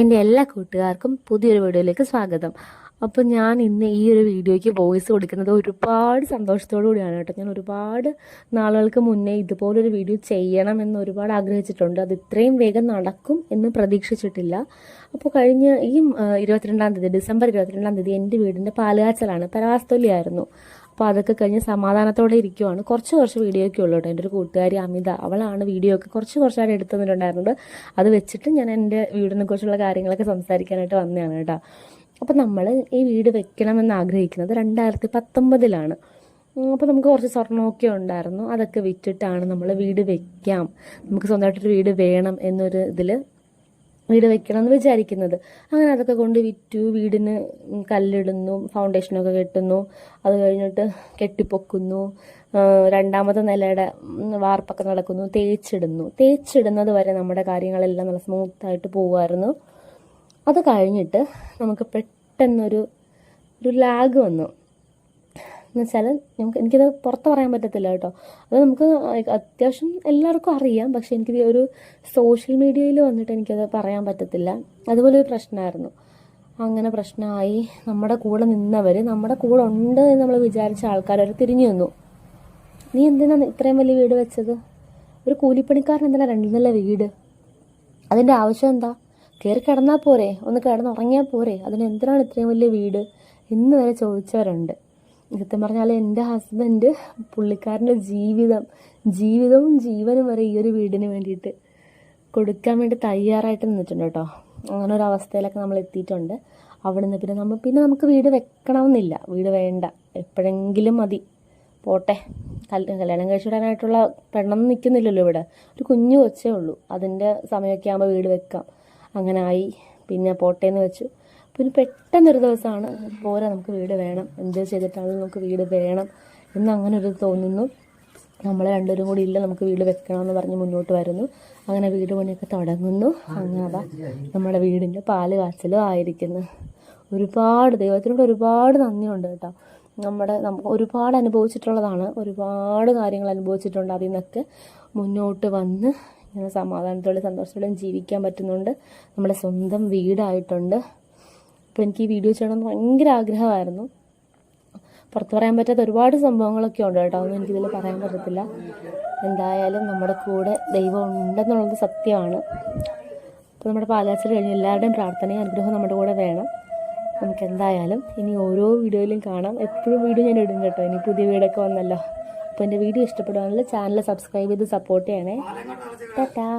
എന്റെ എല്ലാ കൂട്ടുകാർക്കും പുതിയൊരു വീഡിയോയിലേക്ക് സ്വാഗതം. അപ്പോൾ ഞാൻ ഇന്ന് ഈ ഒരു വീഡിയോയ്ക്ക് വോയിസ് കൊടുക്കുന്നത് ഒരുപാട് സന്തോഷത്തോടു കൂടിയാണ് കേട്ടോ. ഞാൻ ഒരുപാട് നാളുകൾക്ക് മുന്നേ ഇതുപോലൊരു വീഡിയോ ചെയ്യണം എന്ന് ഒരുപാട് ആഗ്രഹിച്ചിട്ടുണ്ട്. അത് ഇത്രയും വേഗം നടക്കും എന്ന് പ്രതീക്ഷിച്ചിട്ടില്ല. അപ്പോൾ കഴിഞ്ഞ ഈ ഇരുപത്തിരണ്ടാം തീയതി ഡിസംബർ ഇരുപത്തിരണ്ടാം തീയതി എന്റെ വീടിന്റെ പാലുകാച്ചലാണ്. പരാസ്തൊല്ലിയായിരുന്നു. അപ്പോൾ അതൊക്കെ കഴിഞ്ഞ് സമാധാനത്തോടെ ഇരിക്കുവാണ്. കുറച്ച് കുറച്ച് വീഡിയോ ഒക്കെ ഉള്ളൂ കേട്ടോ. എന്റെ ഒരു കൂട്ടുകാരി അമിത അവളാണ് വീഡിയോ ഒക്കെ കുറച്ച് കുറച്ചായിട്ട് എടുത്തു തന്നിട്ടുണ്ടായിരുന്നത് അത് വെച്ചിട്ട് ഞാൻ എന്റെ വീടിനെ കുറിച്ചുള്ള കാര്യങ്ങളൊക്കെ സംസാരിക്കാനായിട്ട് വന്നതാണ് കേട്ടോ. അപ്പോൾ നമ്മൾ ഈ വീട് വെക്കണമെന്ന് ആഗ്രഹിക്കുന്നത് രണ്ടായിരത്തി പത്തൊമ്പതിലാണ് അപ്പോൾ നമുക്ക് കുറച്ച് സ്വർണമൊക്കെ ഉണ്ടായിരുന്നു. അതൊക്കെ വിറ്റിട്ടാണ് നമ്മൾ വീട് വെക്കാം. നമുക്ക് സ്വന്തമായിട്ടൊരു വീട് വേണം എന്നൊരു ഇതിൽ വീട് വെക്കണം എന്ന് വിചാരിക്കുന്നത്. അങ്ങനെ അതൊക്കെ കൊണ്ട് വിറ്റു വീടിന് കല്ലിടുന്നു ഫൗണ്ടേഷനൊക്കെ കെട്ടുന്നു. അത് കഴിഞ്ഞിട്ട് കെട്ടിപ്പൊക്കുന്നു. രണ്ടാമത്തെ നിലയുടെ വാർപ്പൊക്കെ നടക്കുന്നു. തേച്ചിടുന്നു. തേച്ചിടുന്നത് വരെ നമ്മുടെ കാര്യങ്ങളെല്ലാം നല്ല സ്മൂത്തായിട്ട് പോകുമായിരുന്നു അത് കഴിഞ്ഞിട്ട് നമുക്ക് പെട്ടെന്നൊരു ഒരു ലാഗ് വന്നു. എന്ന് വെച്ചാൽ നമുക്ക് എനിക്കത് പുറത്ത് പറയാൻ പറ്റത്തില്ല കേട്ടോ. അത് നമുക്ക് അത്യാവശ്യം എല്ലാവർക്കും അറിയാം. പക്ഷെ എനിക്ക് ഒരു സോഷ്യൽ മീഡിയയിൽ വന്നിട്ട് എനിക്കത് പറയാൻ പറ്റത്തില്ല. അതുപോലെ ഒരു പ്രശ്നമായിരുന്നു. അങ്ങനെ പ്രശ്നമായി. നമ്മുടെ കൂടെ നിന്നവർ നമ്മുടെ കൂടെ ഉണ്ട് എന്ന് നമ്മൾ വിചാരിച്ച ആൾക്കാർ അവർ തിരിഞ്ഞു നിന്നു. നീ എന്തിനാണ് ഇത്രയും വലിയ വീട് വെച്ചത്? ഒരു കൂലിപ്പണിക്കാരൻ എന്തിനാ രണ്ട് നില വീട്? അതിന്റെ ആവശ്യം എന്താ? കയറി കിടന്നാൽ പോരെ. ഒന്ന് കിടന്നുറങ്ങിയാൽ പോരെ. അതിന് എന്തിനാണ് ഇത്രയും വലിയ വീട്? എന്ന് വരെ ചോദിച്ചവരുണ്ട്. സത്യം പറഞ്ഞാൽ എന്റെ ഹസ്ബൻഡ് പുള്ളിക്കാരന്റെ ജീവിതം ജീവിതവും ജീവനും വരെ ഈ ഒരു വീടിന് വേണ്ടിയിട്ട് കൊടുക്കാൻ വേണ്ടി തയ്യാറായിട്ട് നിന്നിട്ടുണ്ട് കേട്ടോ. അങ്ങനെ ഒരു അവസ്ഥയിലൊക്കെ നമ്മൾ എത്തിയിട്ടുണ്ട്. അവിടെ നിന്ന് പിന്നെ നമ്മൾ പിന്നെ നമുക്ക് വീട് വെക്കണമെന്നില്ല. വീട് വേണ്ട. എപ്പോഴെങ്കിലും മതി. പോട്ടെ. കൽ കല്യാണം കഴിച്ചിടാനായിട്ടുള്ള പെണ്ണെന്ന് നിൽക്കുന്നില്ലല്ലോ ഇവിടെ. ഒരു കുഞ്ഞു കൊച്ചേ ഉള്ളൂ. അതിന്റെ സമയമൊക്കെ ആകുമ്പോൾ വീട് വെക്കാം. അങ്ങനെ ആയി. പിന്നെ പോട്ടേന്ന് വെച്ചു. പിന്നെ പെട്ടെന്നൊരു ദിവസമാണ് പോരാ നമുക്ക് വീട് വേണം. എന്ത് ചെയ്തിട്ടാണ് നമുക്ക് വീട് വേണം എന്ന് അങ്ങനെ ഒരു തോന്നുന്നു. നമ്മളെ രണ്ടുപേരും കൂടി ഇല്ല നമുക്ക് വീട് വെക്കണമെന്ന് പറഞ്ഞ് മുന്നോട്ട് വരുന്നു. അങ്ങനെ വീട് പണിയൊക്കെ തുടങ്ങുന്നു. അങ്ങനെ നമ്മുടെ വീടിന്റെ പാൽ കാച്ചലും ആയിരിക്കുന്നു. ഒരുപാട് ദൈവത്തിനോട് ഒരുപാട് നന്ദിയുണ്ട് കേട്ടോ. നമ്മുടെ നമുക്ക് ഒരുപാട് അനുഭവിച്ചിട്ടുള്ളതാണ്. ഒരുപാട് കാര്യങ്ങൾ അനുഭവിച്ചിട്ടുണ്ട് അതിൽ നിന്നൊക്കെ മുന്നോട്ട് വന്ന് ഇങ്ങനെ സമാധാനത്തോടെ സന്തോഷത്തോടെയും ജീവിക്കാൻ പറ്റുന്നുണ്ട്. നമ്മുടെ സ്വന്തം വീടായിട്ടുണ്ട്. അപ്പോൾ എനിക്ക് ഈ വീഡിയോ ചെയ്യണമെന്ന് ഭയങ്കര ആഗ്രഹമായിരുന്നു. പുറത്ത് പറയാൻ പറ്റാത്ത ഒരുപാട് സംഭവങ്ങളൊക്കെ ഉണ്ട് കേട്ടോ. ഒന്നും എനിക്കിതിൽ പറയാൻ പറ്റത്തില്ല. എന്തായാലും നമ്മുടെ കൂടെ ദൈവം ഉണ്ടെന്നുള്ളത് സത്യമാണ്. അപ്പോൾ നമ്മുടെ പാലാച്ചിൽ കഴിഞ്ഞ് എല്ലാവരുടെയും പ്രാർത്ഥനയും അനുഗ്രഹവും നമ്മുടെ കൂടെ വേണം. നമുക്ക് എന്തായാലും ഇനി ഓരോ വീഡിയോയിലും കാണാം. എപ്പോഴും വീഡിയോ ഞാൻ ഇടും കേട്ടോ. ഇനി പുതിയ വീടൊക്കെ വന്നല്ലോ. അപ്പോൾ എന്റെ വീഡിയോ ഇഷ്ടപ്പെടുകയാണെങ്കിൽ ചാനൽ സബ്സ്ക്രൈബ് ചെയ്ത് സപ്പോർട്ട് ചെയ്യണേ. ടാറ്റാ.